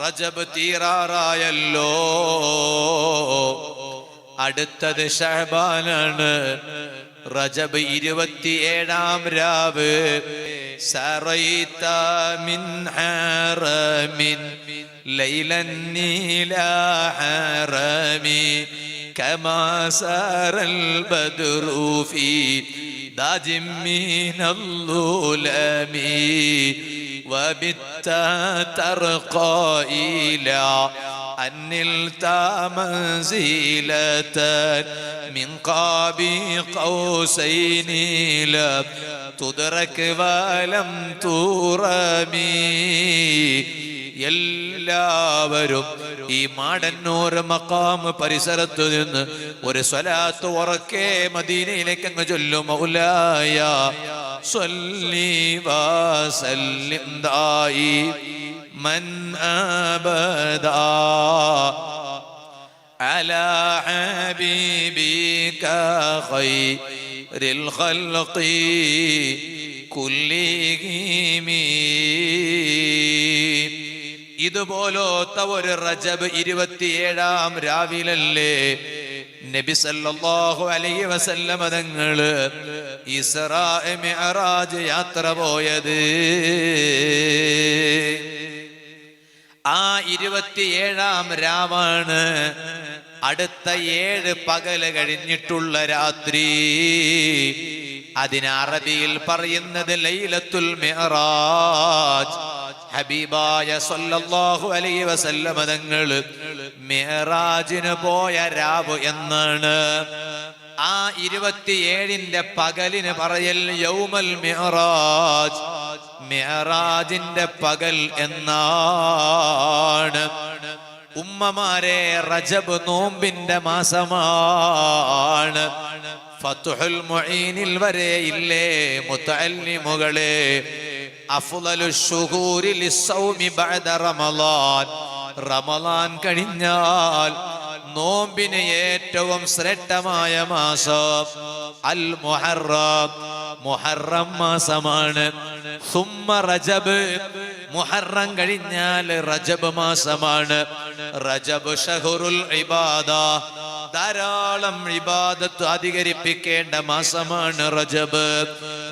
റജബ് തീറാറായല്ലോ അടുത്തത് ഷഹബാനാണ്. റജബ് ഇരുപത്തിയേഴാം രാവ്. ൂഫി മിൻ ഹറമിൻ ലൈലൻ നീല ഹറമി كما سار البدر في داج من الظلم وبت ترقى إلى أن نلت منزلة من قاب قوسين لم تدرك ولم ترمي എല്ലാവരും ഈ മാടന്നൂർ മക്കാം പരിസരത്ത് നിന്ന് ഒരു സ്വലാത്ത് ഉറക്കെ മദീനയിലേക്ക് അങ്ങ് ചൊല്ലും മൗലായ സ്വല്ലി വസല്ലിം ദായി മൻ അബദാ على حبيبك خير الخلق كلهم ഇതുപോലത്തെ ഒരു റജബ് ഇരുപത്തിയേഴാം രാവിലല്ലേ? നബി സല്ലല്ലാഹു അലൈഹി വസല്ലമ തങ്ങൾ ഇസ്രാ മിഅറാജ് യാത്ര പോയത്. ആ ഇരുപത്തിയേഴാം രാവാണ് അടുത്ത ഏഴ് പകൽ കഴിഞ്ഞിട്ടുള്ള രാത്രി. അതിന് അറബിയിൽ പറയുന്നത് ലൈലത്തുൽ മിഅറാജ്. ഹബീബായ സല്ലല്ലാഹു അലൈഹി വസല്ലമ തങ്ങൾ മിഅറാജിന് പോയ രാവ് എന്നാണ്. ആ ഇരുപത്തിയേഴിന്റെ പകലിന് പറയൽ യൗമൽ മിഅറാജ് മിഅറാജിന്റെ പകൽ എന്നാണ്. ഉമ്മമാരെ റജബ് നോമ്പിന്റെ മാസമാണ്. ഫത്തുഹുൽ മുഈനിൽ വരെ ഇല്ലേ മുത്തല്ലിമുകളെ റമളാൻ. റമളാൻ കഴിഞ്ഞാൽ നോമ്പിന് ഏറ്റവും ശ്രേഷ്ഠമായ മാസം അൽ മുഹറം. മുഹറം മാസമാണ്. സുമ്മ റജബ്. മുഹറം കഴിഞ്ഞാൽ റജബ് മാസമാണ്. റജബ് ഷഹുറുൽ ഇബാദ. ധാരാളം ഇബാദത്ത് അധികരിപ്പിക്കേണ്ട മാസമാണ് റജബ്.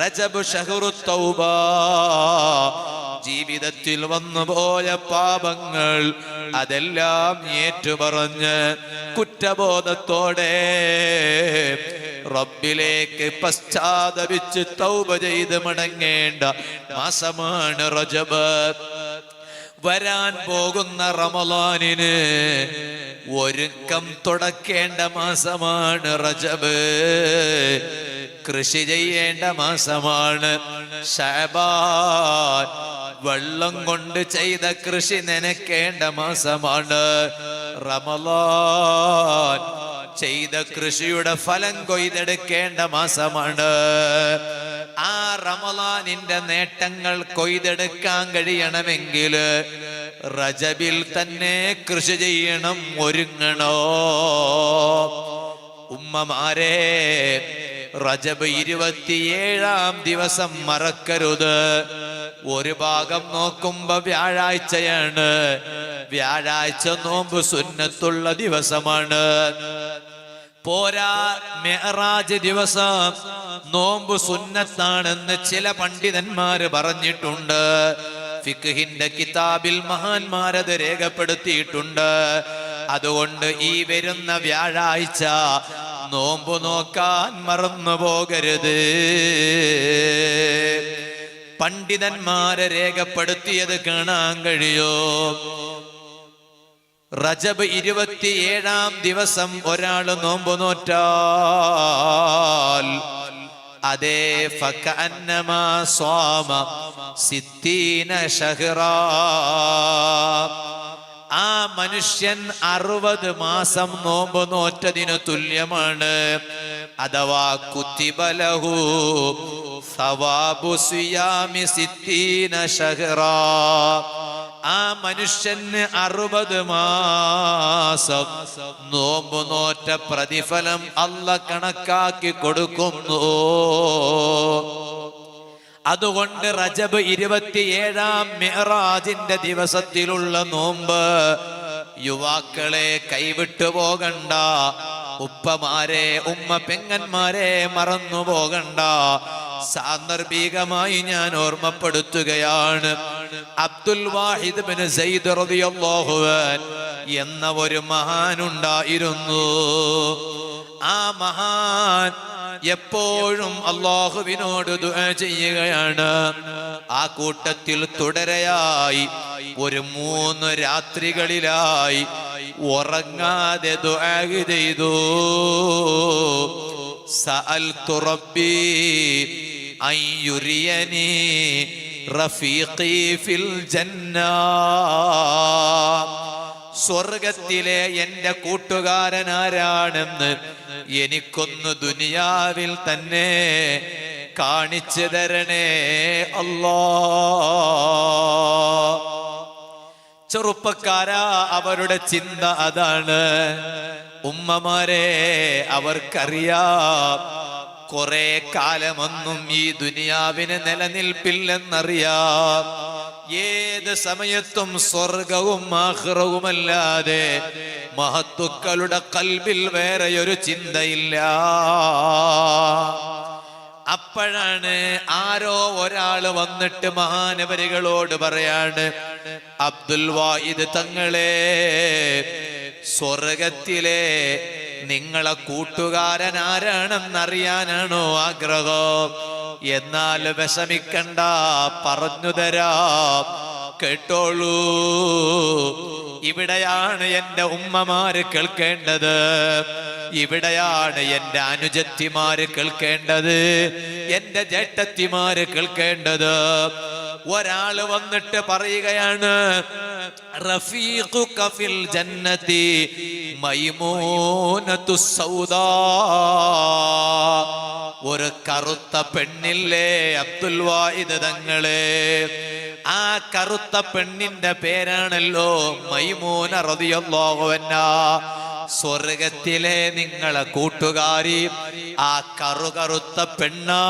റജബ് ഷഹുറു തൗബ. ജീവിതത്തിൽ വന്നുപോയ പാപങ്ങൾ അതെല്ലാം ഏറ്റുപറഞ്ഞ് കുറ്റബോധത്തോടെ റബ്ബിലേക്ക് പശ്ചാത്തപിച്ച് തൗബ ചെയ്ത് മടങ്ങേണ്ട മാസമാണ് റജബ്. വരാൻ പോകുന്ന റമലാനിന് ഒരുക്കം തുടക്കേണ്ട മാസമാണ് റജബ്. കൃഷി ചെയ്യേണ്ട മാസമാണ് വെള്ളം കൊണ്ട് ചെയ്ത കൃഷി നനയ്ക്കേണ്ട മാസമാണ് റമലാൻ. ചെയ്ത കൃഷിയുടെ ഫലം കൊയ്തെടുക്കേണ്ട മാസമാണ്. റമലാനിന്റെ നേട്ടങ്ങൾ കൊയ്തെടുക്കാൻ കഴിയണമെങ്കിൽ റജബിൽ തന്നെ കൃഷി ചെയ്യണം ഒരുങ്ങണോ? ഉമ്മമാരെ റജബ് ഇരുപത്തിയേഴാം ദിവസം മറക്കരുത്. ഒരു ഭാഗം നോക്കുമ്പോ വ്യാഴാഴ്ചയാണ്. വ്യാഴാഴ്ച നോമ്പ് സുന്നത്തുള്ള ദിവസമാണ്. പോരാ മെഹറാജ് ദിവസം. നോമ്പ് സുന്നത്താണെന്ന് ചില പണ്ഡിതന്മാർ പറഞ്ഞിട്ടുണ്ട്. ഫിഖിന്റെ കിതാബിൽ മഹാന്മാരത് രേഖപ്പെടുത്തിയിട്ടുണ്ട്. അതുകൊണ്ട് ഈ വരുന്ന വ്യാഴാഴ്ച നോമ്പ് നോക്കാൻ മറന്നു പോകരുത്. പണ്ഡിതന്മാരെ രേഖപ്പെടുത്തിയത് കാണാൻ കഴിയോ? റജബ് ഇരുപത്തിയേഴാം ദിവസം ഒരാൾ നോമ്പ് നോറ്റാൽ അതേ സ്വാമ സിത്തീന ആ മനുഷ്യൻ അറുപത് മാസം നോമ്പ് നോറ്റതിനു തുല്യമാണ്. അഥവാ കുത്തിബലഹു സവാബു സിയാമി സിത്തീന ഷഹ്റ. ആ മനുഷ്യന് അറുപത് മാസം. നോമ്പ് നോറ്റ പ്രതിഫലം അല്ല കണക്കാക്കി കൊടുക്കുന്നു. അതുകൊണ്ട് റജബ് ഇരുപത്തിയേഴാം മെഹറാജിന്റെ ദിവസത്തിലുള്ള നോമ്പ് യുവാക്കളെ കൈവിട്ടു പോകണ്ട. ഉപ്പമാരെ ഉമ്മ പെങ്ങന്മാരെ മറന്നു പോകണ്ട സാന്ദർഭികമായി ഞാൻ ഓർമ്മപ്പെടുത്തുകയാണ്. അബ്ദുൽ വാഹിദ് ബിൻ സയ്യിദ് റളിയല്ലാഹു എന്ന ഒരു മഹാനുണ്ടായിരുന്നു ആ മഹാൻ എപ്പോഴും അള്ളാഹുവിനോട് ചെയ്യുകയാണ്. ആ കൂട്ടത്തിൽ തുടരയായി ഒരു മൂന്ന് രാത്രികളിലായി ഉറങ്ങാതെ ചെയ്തു. സഅൽ റബ്ബി ഐ റഫീഖി ഫിൽ ജന്ന. സ്വർഗത്തിലെ എന്റെ കൂട്ടുകാരനാരാണെന്ന് എനിക്കൊന്ന് ദുനിയാവിൽ തന്നെ കാണിച്ചു തരണേ അല്ലാ. ചെറുപ്പക്കാരാ അവരുടെ ചിന്ത അതാണ്. ഉമ്മമാരെ അവർക്കറിയാം. കുറെ കാലമൊന്നും ഈ ദുനിയാവിന് നിലനിൽപ്പില്ലെന്നറിയാം. ഏത് സമയത്തും സ്വർഗവും ആഹ്റവുമല്ലാതെ മഹത്തുക്കളുടെ കൽബിൽ വേറെയൊരു ചിന്തയില്ല. അപ്പോഴാണ് ആരോ ഒരാൾ വന്നിട്ട് മഹാനവരികളോട് പറയാണ് അബ്ദുൽ വാഹിദ് തങ്ങളെ സ്വർഗത്തിലെ നിങ്ങളെ കൂട്ടുകാരൻ ആരാണെന്നറിയാനാണോ ആഗ്രഹം? എന്നാൽ വിഷമിക്കണ്ട പറഞ്ഞു തരാം. കേട്ടോളൂ. ഇവിടെയാണ് എന്റെ ഉമ്മമാര് കേൾക്കേണ്ടത്. ഇവിടെയാണ് എന്റെ അനുജത്തിമാര് കേൾക്കേണ്ടത്. എന്റെ ജേട്ടത്തിമാര് കേൾക്കേണ്ടത്. ഒരാൾ വന്നിട്ട് പറയുകയാണ് റഫീഖു ഫിൽ ജന്നതി മൈമൂനത്തു സൗദാ. ഒരു കറുത്ത പെണ്ണില്ലേ അബ്ദുൽ വാഹിദ് തങ്ങളെ? ആ കറുത്ത പെണ്ണിന്റെ പേരാണല്ലോ മൈമൂന റളിയല്ലാഹു അൻഹാ. സ്വർഗത്തിലെ നിങ്ങളെ കൂട്ടുകാരി ആ കറുകറുത്ത പെണ്ണാ.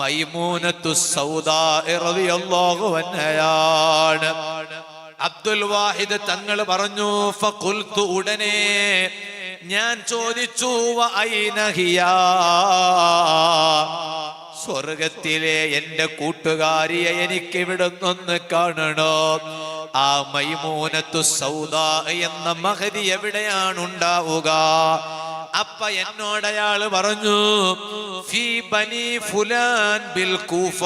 മൈമൂനത്തു സൗദാ റളിയല്ലാഹു അൻഹയാണ് അബ്ദുൽ വാഹിദ് തങ്ങൾ പറഞ്ഞു ഫഖുൽതു ഉടനെ ഞാൻ ചോദിച്ചു സ്വർഗത്തിലെ എന്റെ കൂട്ടുകാരിയെ എനിക്ക് ഇവിടുന്നൊന്ന് കാണണോ? ആ മൈമൂനത്തു സൗദ എന്ന മഹതി എവിടെയാണ് ഉണ്ടാവുക? അപ്പ എന്നോട് അയാൾ പറഞ്ഞു ഫി ബനി ഫുലാൻ ബിൽ കൂഫ.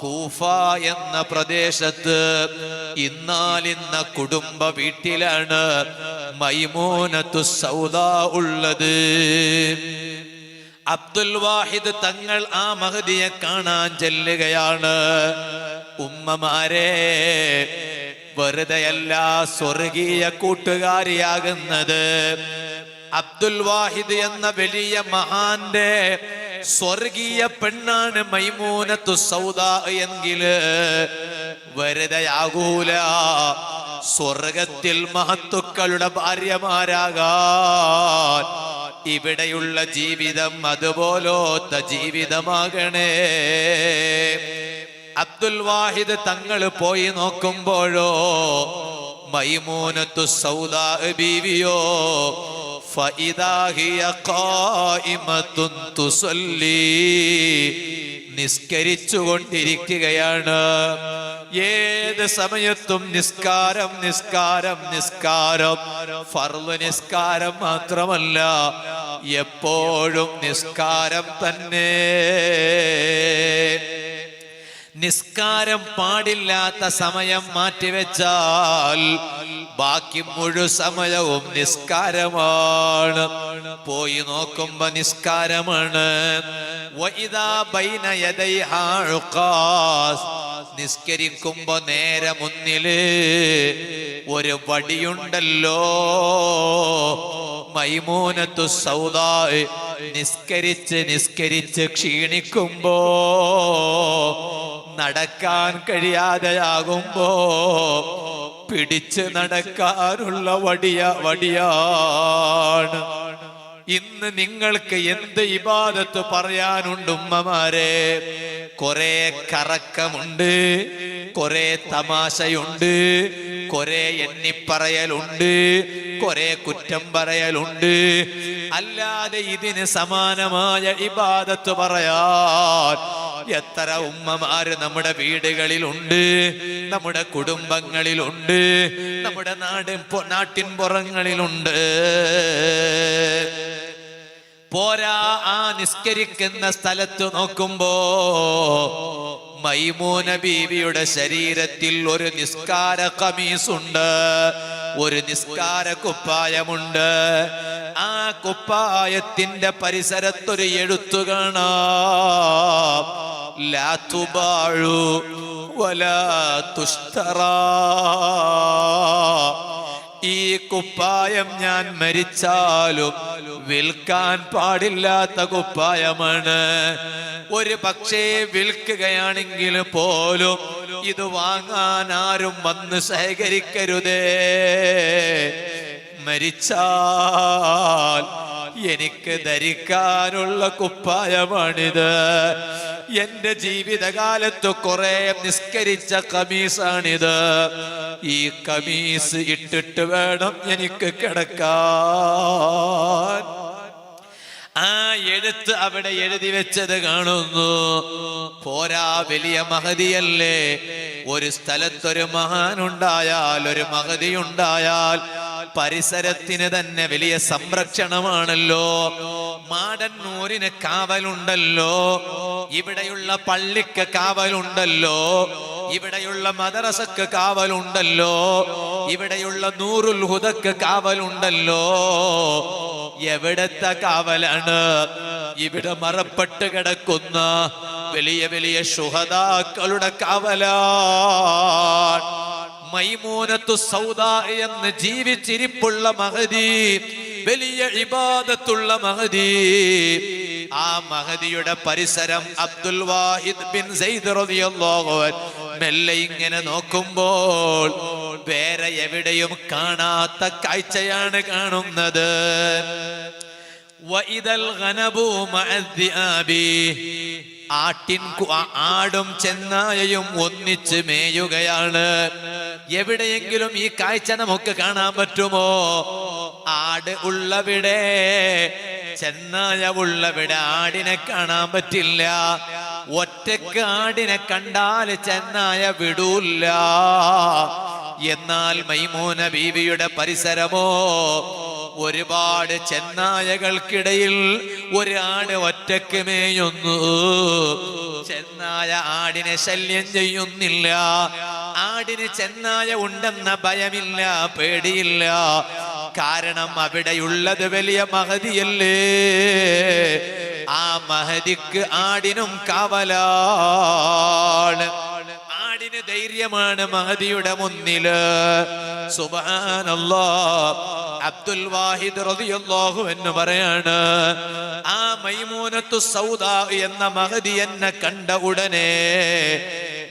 കൂഫ എന്ന പ്രദേശത്ത് ഇന്നാലിന്ന കുടുംബ വീട്ടിലാണ് മൈമൂനത്തു സൗദ ഉള്ളത്. അബ്ദുൽ വാഹിദ് തങ്ങൾ ആ മഹദിയെ കാണാൻ ചെല്ലുകയാണ്. ഉമ്മമാരെ വെറുതെയല്ല സ്വർഗീയ കൂട്ടുകാരിയാകുന്നത്. അബ്ദുൽ വാഹിദ് എന്ന വലിയ മഹാന്റെ സ്വർഗീയ പെണ്ണാണ് മൈമൂനത്തു സൗദ എങ്കിൽ വരതയാകൂല. സ്വർഗത്തിൽ മഹത്തുക്കളുടെ ഭാര്യമാരാകാൻ ഇവിടെയുള്ള ജീവിതം അതുപോലോത്ത ജീവിതമാകണേ. അബ്ദുൽ വാഹിദ് തങ്ങൾ പോയി നോക്കുമ്പോഴോ മൈമൂനത്തു സൗദാ ബീവിയോ നിസ്കരിച്ചുകൊണ്ടിരിക്കുകയാണ്. ഏത് സമയത്തും നിസ്കാരം നിസ്കാരം നിസ്കാരം. ഫർൾ നിസ്കാരം മാത്രമല്ല എപ്പോഴും നിസ്കാരം തന്നെ. നിസ്കാരം പാടില്ലാത്ത സമയം മാറ്റിവെച്ചാൽ ബാക്കി മുഴു സമയവും നിസ്കാരമാണ്. പോയി നോക്കുമ്പോ നിസ്കാരമാണ്. നിസ്കരിക്കുമ്പോ നേരെ മുന്നിൽ ഒരു വടിയുണ്ടല്ലോ. മൈമൂനത്തു സൗദായ് നിസ്കരിച്ച് നിസ്കരിച്ച് ക്ഷീണിക്കുമ്പോ നടക്കാൻ കഴിയാതെയാകുമ്പോ പിടിച്ച് നടക്കാനുള്ള വടിയ വടിയാണ്. ഇന്ന് നിങ്ങൾക്ക് എന്ത് ഇബാദത്ത് പറയാനുണ്ട് ഉമ്മമാരെ? കുറെ കറക്കമുണ്ട് കുറെ തമാശയുണ്ട് കുറെ എണ്ണിപ്പറയലുണ്ട് കുറെ കുറ്റം പറയലുണ്ട്. അല്ലാതെ ഇതിന് സമാനമായ ഇബാദത്ത് പറയാൻ എത്ര ഉമ്മമാര് നമ്മുടെ വീടുകളിലുണ്ട് നമ്മുടെ കുടുംബങ്ങളിലുണ്ട് നമ്മുടെ നാട് നാട്ടിൻ പുറങ്ങളിലുണ്ട്. പോരാ ആ നിസ്കരിക്കുന്ന സ്ഥലത്ത് നോക്കുമ്പോ മൈമൂന ബീവിയുടെ ശരീരത്തിൽ ഒരു നിസ്കാര കമീസുണ്ട് ഒരു നിസ്കാര കുപ്പായമുണ്ട്. ആ കുപ്പായത്തിന്റെ പരിസരത്തൊരു എഴുത്തു കാണാം. ലാ تباع വലാ തുഷ്തറാ. ഈ കുപ്പായം ഞാൻ മരിച്ചാലും വിൽക്കാൻ പാടില്ലാത്ത കുപ്പായമാണ്. ഒരു പക്ഷേ വിൽക്കുകയാണെങ്കിൽ പോലും ഇത് വാങ്ങാൻ ആരും വന്ന് സഹകരിക്കരുതേ മരിച്ചാൽ എനിക്ക് ധരിക്കാനുള്ള കുപ്പായമാണിത്. എന്റെ ജീവിതകാലത്ത് കുറെ നിസ്കരിച്ച കമീസാണിത്. ഈ കമീസ് ഇട്ടിട്ട് വേണം എനിക്ക് കിടക്കാൻ. ആ എഴുത്ത് അവിടെ എഴുതി വെച്ചത് കാണുന്നു. പോരാ വലിയ മഹതിയല്ലേ. ഒരു സ്ഥലത്തൊരു മഹാനുണ്ടായാൽ ഒരു മഹതി ഉണ്ടായാൽ പരിസരത്തിന് തന്നെ വലിയ സംരക്ഷണമാണല്ലോ. മാടന്നൂരിന് കാവലുണ്ടല്ലോ. ഇവിടെയുള്ള പള്ളിക്ക് കാവലുണ്ടല്ലോ. ഇവിടെയുള്ള മദറസക്ക് കാവലുണ്ടല്ലോ. ഇവിടെയുള്ള നൂറുൽ ഹുദക്ക് കാവലുണ്ടല്ലോ. എവിടത്തെ കാവലാണ്? ഇവിടെ മറപ്പെട്ട് കിടക്കുന്ന വലിയ വലിയ ശുഹതാക്കളുടെ കാവലാണ്. മൈമൂനത്തു സൗദ എന്ന് ജീവിച്ചിരിപ്പുള്ള മഹതി വലിയ ഇബാദത്തുള്ള മഹതി ആ മഹതിയുടെ പരിസരം അബ്ദുൽ വാഹിദ് ബിൻ മെല്ലെ ഇങ്ങനെ നോക്കുമ്പോൾ വേറെ എവിടെയും കാണാത്ത കാഴ്ചയാണ് കാണുന്നത്. ആടും ചെന്നായയും ഒന്നിച്ച് മേയുകയാണ്. എവിടെയെങ്കിലും ഈ കാഴ്ച നമുക്ക് കാണാൻ പറ്റുമോ? ആട് ഉള്ളവിടെ ചെന്നായ ഉള്ളവിടെ ആടിനെ കാണാൻ പറ്റില്ല. ഒറ്റയ്ക്ക് ആടിനെ കണ്ടാൽ ചെന്നായ വിടൂല്ല. എന്നാൽ മൈമൂന ബീവിയുടെ പരിസരമോ? ഒരുപാട് ചെന്നായകൾക്കിടയിൽ ഒരാട് ഒറ്റയ്ക്ക് മേയുന്നു. ചെന്നായ ആടിനെ ശല്യം ചെയ്യുന്നില്ല. ആടിന് ചെന്നായ ഉണ്ടെന്ന ഭയമില്ല പേടിയില്ല. കാരണം അവിടെയുള്ളത് വലിയ മഹതിയല്ലേ. ആ മഹതിക്ക് ആടിനും കാവലാണ്. ആടിന് ധൈര്യമാണ് മഹതിയുടെ മുന്നിൽ. സുബാനല്ലോ അബ്ദുൽ വാഹിദ് റളിയല്ലാഹു എന്ന് പറയാണ് ആ മൈമൂനത്തു സൗദ എന്ന മഹതി എന്നെ കണ്ട ഉടനെ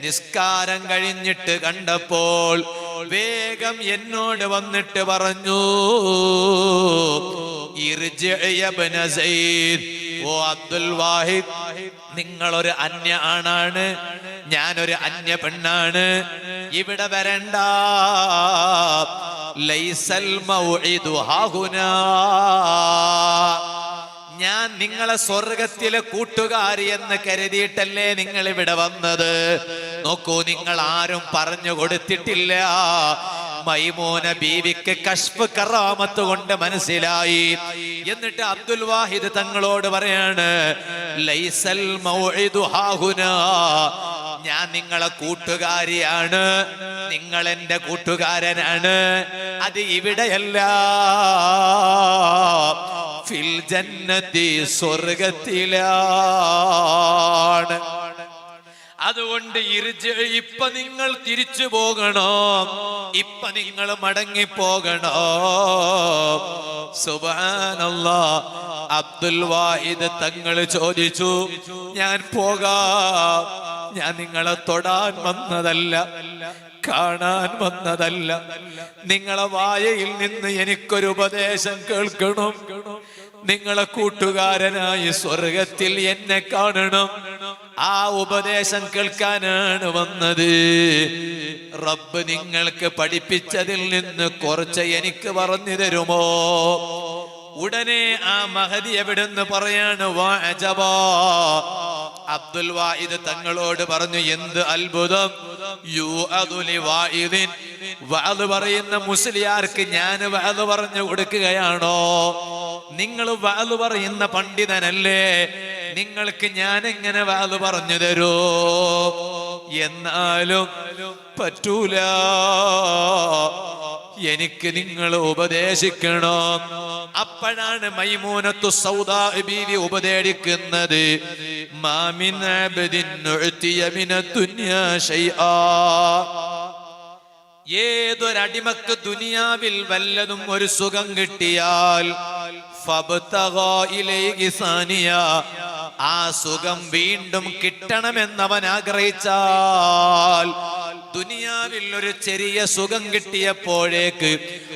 നിസ്കാരം കഴിഞ്ഞിട്ട് കണ്ടപ്പോൾ വേഗം എന്നോട് വന്നിട്ട് പറഞ്ഞു ഓ അബ്ദുൽ വാഹിദ് നിങ്ങളൊരു അന്യ ആണാണ് ഞാനൊരു അന്യ പെണ്ണാണ് ഇവിടെ വരണ്ട. ഞാൻ നിങ്ങളെ സ്വർഗത്തിലെ കൂട്ടുകാരി എന്ന് കരുതിയിട്ടല്ലേ നിങ്ങൾ ഇവിടെ വന്നത്? നോക്കൂ നിങ്ങൾ ആരും പറഞ്ഞു കൊടുത്തിട്ടില്ല. മൈമൂന ബീവിക്ക് കഷ്പ് കറാമത്ത് കൊണ്ട് മനസ്സിലായി. എന്നിട്ട് അബ്ദുൽ വാഹിദ് തങ്ങളോട് പറയാണ് ലൈസൽ ഞാൻ നിങ്ങളെ കൂട്ടുകാരിയാണ്. നിങ്ങൾ എന്റെ കൂട്ടുകാരനാണ്. അത് ഇവിടെയല്ല. ഫിൽ ജന്നത്തി സ്വർഗത്തിലാണ്. അതുകൊണ്ട് ഇരിച്ച് ഇപ്പൊ നിങ്ങൾ തിരിച്ചു പോകണോ. ഇപ്പൊ നിങ്ങൾ മടങ്ങി പോകണോ സുബാനല്ല അബ്ദുൽ വാഹിദ് തങ്ങൾ ചോദിച്ചു ഞാൻ പോകാം. ഞാൻ നിങ്ങളെ തൊടാൻ വന്നതല്ല കാണാൻ വന്നതല്ല. നിങ്ങളെ വായയിൽ നിന്ന് എനിക്കൊരു ഉപദേശം കേൾക്കണം. നിങ്ങളെ കൂട്ടുകാരനായി സ്വർഗത്തിൽ എന്നെ കാണണം. ആ ഉപദേശം കേൾക്കാനാണ് വന്നത്. റബ്ബ് നിങ്ങൾക്ക് പഠിപ്പിച്ചതിൽ നിന്ന് കുറച്ച് എനിക്ക് പറഞ്ഞു തരുമോ? ഉടനെ ആ മഹതി എവിടെന്ന് പറയാണ് വാ അജബാ. അബ്ദുൽ വാഹിദ് തങ്ങളോട് പറഞ്ഞു എന്ത് അത്ഭുതം? യു അതുലി വാഹിദിൻ. വാത് പറയുന്ന മുസ്ലിയാർക്ക് ഞാൻ വാത് പറഞ്ഞു കൊടുക്കുകയാണോ? നിങ്ങൾ വാത് പറയുന്ന പണ്ഡിതനല്ലേ? നിങ്ങൾക്ക് ഞാൻ എങ്ങനെ വാത് പറഞ്ഞു തരൂ? എന്നാലും പറ്റൂല. എനിക്ക് നിങ്ങൾ ഉപദേശിക്കണോ. അപ്പോഴാണ് മൈമൂനത്തു സൗദാ ബീവി ഉപദേശിക്കുന്നത്. ഏതൊരടിമക്ക് ദുനിയാവിൽ വല്ലതും ഒരു സുഖം കിട്ടിയാൽ ഇലൈഹി സാനിയ. ആ സുഖം വീണ്ടും കിട്ടണമെന്നവൻ ആഗ്രഹിച്ചാൽ ദുനിയാവിൽ ഒരു ചെറിയ സുഖം കിട്ടിയപ്പോഴേക്ക്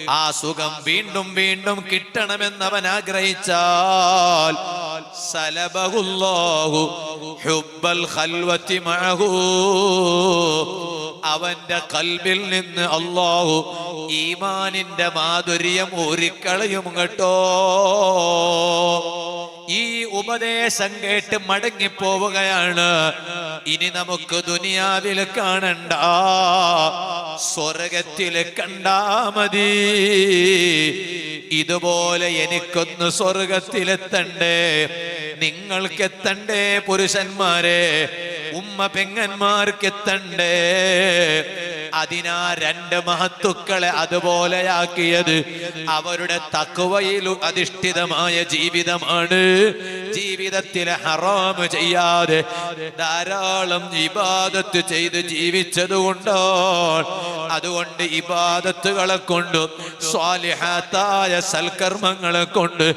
ആ സുഖം വീണ്ടും വീണ്ടും കിട്ടണമെന്നവൻ ആഗ്രഹിച്ചാൽ ഹുബ്ബൽ മഅഹു. അവന്റെ കൽബിൽ നിന്ന് അള്ളാഹു ഈമാനിന്റെ മാധുര്യം ഊരിക്കളയും കേട്ടോ. ഈ ഉപദേശം കേട്ട് മടങ്ങിപ്പോവുകയാണ്. ഇനി നമുക്ക് ദുനിയാവിൽ കാണണ്ട. സ്വർഗത്തിൽ കണ്ടാ മതി. ഇതുപോലെ എനിക്കൊന്ന് സ്വർഗത്തിലെത്തണ്ടേ? നിങ്ങൾക്ക് എത്തണ്ടേ പുരുഷന്മാരെ? ഉമ്മ പെങ്ങന്മാർക്ക് എത്തണ്ടേ അതിനാ രണ്ട് മഹത്തുക്കളെ അതുപോലെയാക്കിയത്. അവരുടെ തക്കുവയിൽ അധിഷ്ഠിതമായ ജീവിതമാണ്. ജീവിതത്തിലെ ഹറാമ് ചെയ്യാതെ ധാരാളം ഇബാദത്ത് ചെയ്ത് ജീവിച്ചത് കൊണ്ടാണ് അതുകൊണ്ട് ഇബാദത്തുകളെ കൊണ്ടും സ്വാലിഹാത്തായ സൽക്കർമ്മങ്ങളെ കൊണ്ട്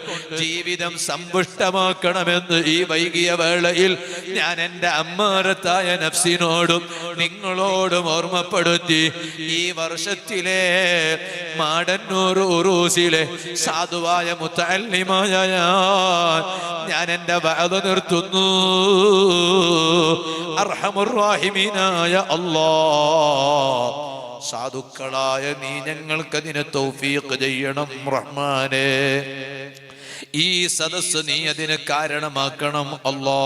ജീവിതം സമ്പുഷ്ടമാക്കണമെന്ന് ഈ വൈകിയ വേളയിൽ ഞാൻ എന്റെ അമ്മാരത്തായ നഫ്സിനോടും നിങ്ങളോടും ഓർമ്മപ്പെടുത്തി ഈ വർഷത്തിലെ മാടന്നൂർ ഉറൂസിലെ സാധുവായ മുത്തല്ലിമായ ഞാൻ ഞാൻ എന്റെ വഅദ നിർത്തുന്നു. അർഹമുറാഹിമീനായ അല്ലാ. സാധുക്കളായ നീ ഞങ്ങൾക്ക് ഞങ്ങൾക്കതിനെ തൗഫീഖ് ചെയ്യണം റഹ്മാനെ. ഈ സദസ് നീ അതിന് കാരണമാക്കണം അല്ലാ.